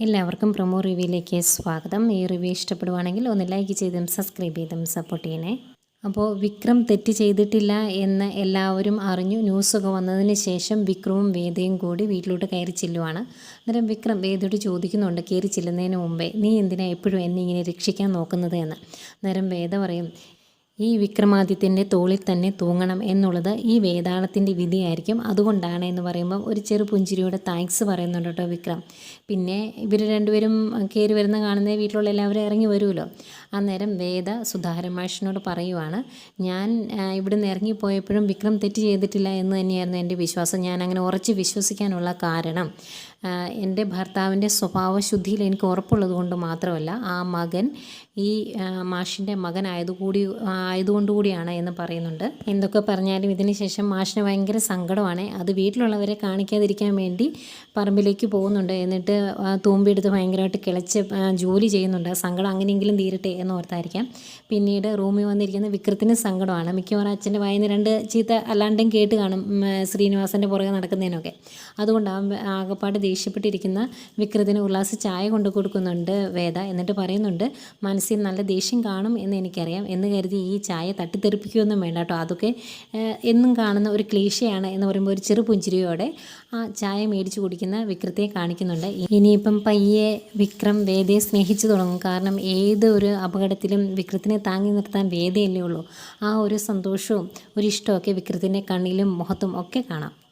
എല്ലാവർക്കും പ്രൊമോ റിവ്യൂയിലേക്ക് സ്വാഗതം. ഈ റിവ്യൂ ഇഷ്ടപ്പെടുവാണെങ്കിൽ ഒന്ന് ലൈക്ക് ചെയ്തും സബ്സ്ക്രൈബ് ചെയ്തും സപ്പോർട്ട് ചെയ്യണേ. അപ്പോൾ വിക്രം തെറ്റ് ചെയ്തിട്ടില്ല എന്ന് എല്ലാവരും അറിഞ്ഞു. ന്യൂസൊക്കെ വന്നതിന് ശേഷം വിക്രവും വേദയും കൂടി വീട്ടിലോട്ട് കയറി ചെല്ലുവാണ്. അന്നേരം വിക്രം വേദയോട് ചോദിക്കുന്നുണ്ട് കയറി ചെല്ലുന്നതിന് മുമ്പേ നീ എന്തിനാ എപ്പോഴും എന്നെ ഇങ്ങനെ രക്ഷിക്കാൻ നോക്കുന്നത്? എന്ന്. അന്നേരം വേദ പറയും ഈ വിക്രമാദിത്യന്റെ തോളിൽ തന്നെ തൂങ്ങണം എന്നുള്ളത് ഈ വേതാളത്തിന്റെ വിധിയായിരിക്കും. അതുകൊണ്ടാണ് എന്ന് പറയുമ്പം ഒരു ചെറു പുഞ്ചിരിയോടെ താങ്ക്സ് പറയുന്നുണ്ട് കേട്ടോ വിക്രം. പിന്നെ ഇവർ രണ്ടുപേരും കയറി വരുന്ന കാണുന്ന വീട്ടിലുള്ള എല്ലാവരും ഇറങ്ങി വരുമല്ലോ. അന്നേരം വേദ സുധാരമാഷിനോട് പറയുവാണ് ഞാൻ ഇവിടുന്ന് ഇറങ്ങിപ്പോയപ്പോഴും വിക്രം തെറ്റ് ചെയ്തിട്ടില്ല എന്ന് തന്നെയായിരുന്നു എന്റെ വിശ്വാസം. ഞാൻ അങ്ങനെ ഉറച്ച് വിശ്വസിക്കാനുള്ള കാരണം എന്റെ ഭർത്താവിന്റെ സ്വഭാവശുദ്ധിയിൽ എനിക്ക് ഉറപ്പുള്ളത് കൊണ്ട് മാത്രമല്ല ആ മകൻ ഈ മാഷിന്റെ മകനായതുകൂടി ആയതുകൊണ്ട് കൂടിയാണ് എന്ന് പറയുന്നുണ്ട്. എന്തൊക്കെ പറഞ്ഞാലും ഇതിന് ശേഷം മാഷിന് ഭയങ്കര സങ്കടമാണ്. അത് വീട്ടിലുള്ളവരെ കാണിക്കാതിരിക്കാൻ വേണ്ടി പറമ്പിലേക്ക് പോകുന്നുണ്ട്. എന്നിട്ട് തൂമ്പിയെടുത്ത് ഭയങ്കരമായിട്ട് കിളച്ച് ജോലി ചെയ്യുന്നുണ്ട്. സങ്കടം അങ്ങനെയെങ്കിലും തീരട്ടെ എന്ന് ഓർത്തായിരിക്കാം. പിന്നീട് റൂമിൽ വന്നിരിക്കുന്ന വിക്രത്തിന് സങ്കടമാണ്. മിക്കവാറും അച്ഛന്റെ വായന രണ്ട് ചീത്ത അല്ലാണ്ടും കേട്ട് കാണും ശ്രീനിവാസന്റെ പുറകെ നടക്കുന്നതിനൊക്കെ. അതുകൊണ്ട് ആ ആകപ്പാട് ദേഷ്യപ്പെട്ടിരിക്കുന്ന വിക്രത്തിന് ഉല്ലാസ് ചായ കൊണ്ടു കൊടുക്കുന്നുണ്ട് വേദ. എന്നിട്ട് പറയുന്നുണ്ട് മനസ്സിൽ നല്ല ദേഷ്യം കാണും എന്ന് എനിക്കറിയാം എന്ന് കരുതി ഈ ചായ തട്ടിത്തെറിപ്പിക്കുകയൊന്നും വേണ്ട കേട്ടോ. അതൊക്കെ എന്നും കാണുന്ന ഒരു ക്ലീശയാണ് എന്ന് പറയുമ്പോൾ ഒരു ചെറു പുഞ്ചിരിയോടെ ആ ചായ മേടിച്ചു കുടിക്കുന്ന വിക്രത്തെ കാണിക്കുന്നുണ്ട്. ഇനിയിപ്പം പയ്യെ വിക്രം വേദയെ സ്നേഹിച്ചു തുടങ്ങും. കാരണം ഏത് ഒരു അപകടത്തിലും വിക്രത്തിനെ താങ്ങി നിർത്താൻ വേദയല്ലേ ഉള്ളൂ. ആ ഒരു സന്തോഷവും ഒരു ഇഷ്ടമൊക്കെ വിക്രത്തിന്റെ കണ്ണിലും മുഖത്തും ഒക്കെ കാണാം.